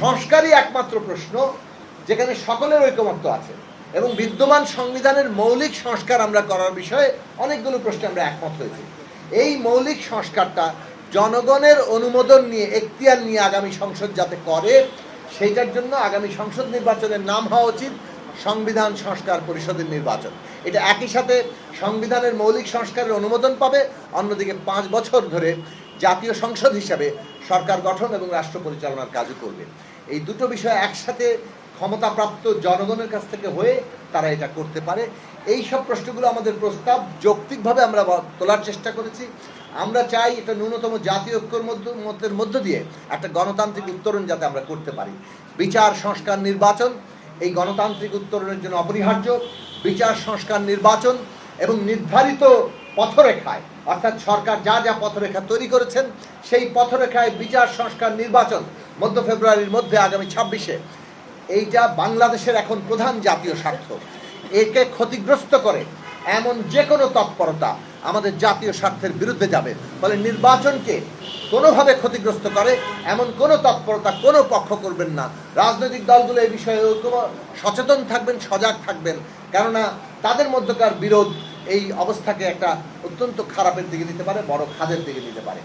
সংস্কারই একমাত্র প্রশ্ন, যেখানে সকলের ঐকমত্য আছে। এবং বিদ্যমান সংবিধানের মৌলিক সংস্কার আমরা করার বিষয়ে অনেকগুলো প্রশ্নে আমরা একমত হয়েছি। এই মৌলিক সংস্কারটা জনগণের অনুমোদন নিয়ে, এখতিয়ার নিয়ে আগামী সংসদ যাতে করে, সেইটার জন্য আগামী সংসদ নির্বাচনের নাম হওয়া উচিত সংবিধান সংস্কার পরিষদের নির্বাচন। এটা একই সাথে সংবিধানের মৌলিক সংস্কারের অনুমোদন পাবে, অন্যদিকে পাঁচ বছর ধরে জাতীয় সংসদ হিসাবে সরকার গঠন এবং রাষ্ট্র পরিচালনার কাজও করবে। এই দুটো বিষয় একসাথে ক্ষমতাপ্রাপ্ত জনগণের কাছ থেকে হয়ে তারা এটা করতে পারে। এই সব প্রশ্নগুলো আমাদের প্রস্তাব যৌক্তিকভাবে আমরা তোলার চেষ্টা করেছি। আমরা চাই এটা ন্যূনতম জাতীয় ঐক্যর মধ্য, মধ্যের মধ্য দিয়ে একটা গণতান্ত্রিক উত্তরণ যাতে আমরা করতে পারি। বিচার, সংস্কার, নির্বাচন, এই গণতান্ত্রিক উত্তরণের জন্য অপরিহার্য। বিচার, সংস্কার, নির্বাচন এবং নির্ধারিত পথরেখায়, অর্থাৎ সরকার যা যা পথরেখা তৈরি করেছেন, সেই পথরেখায় বিচার, সংস্কার, নির্বাচন মধ্য ফেব্রুয়ারির মধ্যে আগামী ছাব্বিশে। এইটা বাংলাদেশের এখন প্রধান জাতীয় স্বার্থ। একে ক্ষতিগ্রস্ত করে এমন যে কোনো তৎপরতা আমাদের জাতীয় স্বার্থের বিরুদ্ধে যাবে। ফলে নির্বাচনকে কোনোভাবে ক্ষতিগ্রস্ত করে, এমন কোনো তৎপরতা কোনো পক্ষ করবেন না। রাজনৈতিক দলগুলো এই বিষয়ে সচেতন থাকবেন, সজাগ থাকবেন। কেননা তাদের মধ্যকার বিরোধ এই অবস্থাকে একটা অত্যন্ত খারাপের দিকে নিতে পারে, বড় খাদের দিকে নিতে পারে।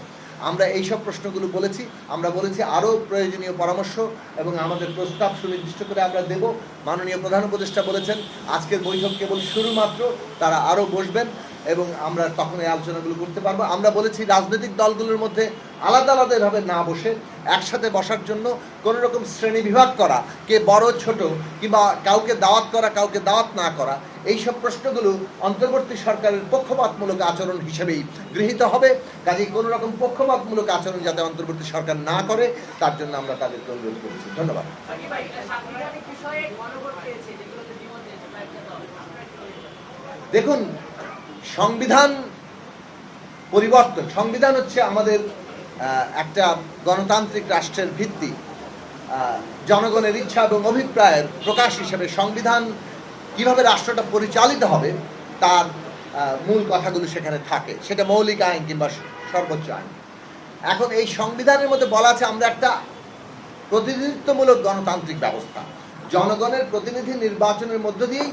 আমরা এই সব প্রশ্নগুলো বলেছি, আমরা বলেছি আরও প্রয়োজনীয় পরামর্শ এবং আমাদের প্রস্তাব সুনির্দিষ্ট করে আমরা দেব। মাননীয় প্রধান উপদেষ্টা বলেছেন, আজকের বৈঠক কেবল শুরু মাত্র, তারা আরও বসবেন এবং আমরা তখন এই আলোচনাগুলো করতে পারব। আমরা বলেছি রাজনৈতিক দলগুলোর মধ্যে আলাদা আলাদা এভাবে না বসে একসাথে বসার জন্য কোনো রকম শ্রেণি বিভাগ করা, কে বড় ছোট কিংবা কাউকে দাওয়াত করা, কাউকে দাওয়াত না করা এই সব প্রশ্নগুলো অন্তর্বর্তী সরকারের পক্ষপাতমূলক আচরণ হিসেবেই গৃহীত হবে। কাজেই কোনো রকম পক্ষপাতমূলক আচরণ যাতে অন্তর্বর্তী সরকার না করে তার জন্য আমরা তাদেরকে অনুরোধ করছি। ধন্যবাদ? দেখুন সংবিধান পরিবর্তন সংবিধান হচ্ছে আমাদের একটা গণতান্ত্রিক রাষ্ট্রের ভিত্তি। জনগণের ইচ্ছা এবং অভিপ্রায়ের প্রকাশ হিসেবে সংবিধান কীভাবে রাষ্ট্রটা পরিচালিত হবে তার মূল কথাগুলো সেখানে থাকে। সেটা মৌলিক আইন কিংবা সর্বোচ্চ আইন। এখন এই সংবিধানের মধ্যে বলা আছে আমরা একটা প্রতিনিধিত্বমূলক গণতান্ত্রিক ব্যবস্থা। জনগণের প্রতিনিধি নির্বাচনের মধ্য দিয়েই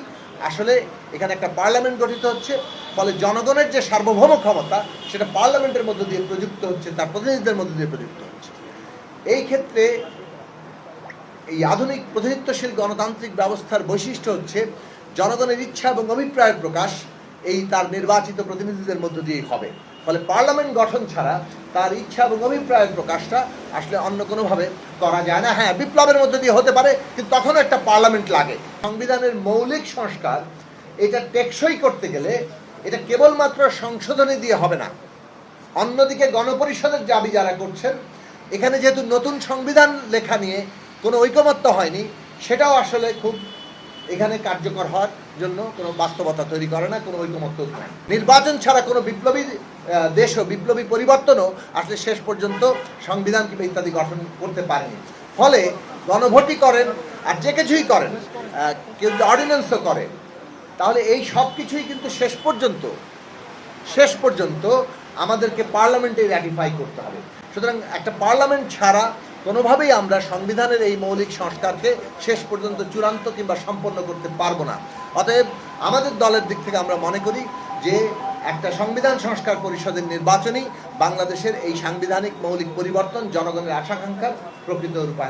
আসলে এখানে একটা পার্লামেন্ট গঠিত হচ্ছে। ফলে জনগণের যে সার্বভৌম ক্ষমতা, সেটা পার্লামেন্টের মধ্য দিয়ে প্রযুক্ত হচ্ছে, তার প্রতিনিধিদের মধ্য দিয়ে প্রযুক্ত হচ্ছে। এই ক্ষেত্রে এই আধুনিক প্রতিনিধিত্বশীল গণতান্ত্রিক ব্যবস্থার বৈশিষ্ট্য হচ্ছে জনগণের ইচ্ছা এবং অভিপ্রায়ের প্রকাশ। এই তার নির্বাচিত প্রতিনিধিদের মধ্য দিয়েই হবে। ফলে পার্লামেন্ট গঠন ছাড়া তার ইচ্ছা এবং অভিপ্রায়ের প্রকাশটা আসলে অন্য কোনোভাবে করা যায় না। হ্যাঁ বিপ্লবের মধ্য দিয়ে হতে পারে, কিন্তু তখনও একটা পার্লামেন্ট লাগে। সংবিধানের মৌলিক সংস্কার এটা টেকসই করতে গেলে এটা কেবলমাত্র সংশোধনী দিয়ে হবে না। অন্যদিকে গণপরিষদের দাবি যারা করছেন, এখানে যেহেতু নতুন সংবিধান লেখা নিয়ে কোনো ঐকমত্য হয়নি সেটাও আসলে খুব এখানে কার্যকর হওয়ার জন্য কোনো বাস্তবতা তৈরি করে না কোনো ঐকমত্য নির্বাচন ছাড়া কোনো বিপ্লবী আহ, দেশও বিপ্লবী পরিবর্তনও আসলে শেষ পর্যন্ত সংবিধান কিংবা ইত্যাদি গঠন করতে পারেনি। ফলে গণভোটই করেন আর যে কিছুই করেন কেউ যদি অর্ডিন্যান্সও করে তাহলে এই সব কিছুই কিন্তু শেষ পর্যন্ত শেষ পর্যন্ত আমাদেরকে পার্লামেন্টে র্যাটিফাই করতে হবে। সুতরাং একটা পার্লামেন্ট ছাড়া কোনোভাবেই আমরা সংবিধানের এই মৌলিক সংস্কারকে শেষ পর্যন্ত চূড়ান্ত কিংবা সম্পন্ন করতে পারব না। অতএব আমাদের দলের দিক থেকে আমরা মনে করি যে একটা সংবিধান সংস্কার পরিষদের নির্বাচনই বাংলাদেশের এই সাংবিধানিক মৌলিক পরিবর্তন জনগণের আশাকাঙ্ক্ষার প্রকৃত রূপায়ণ।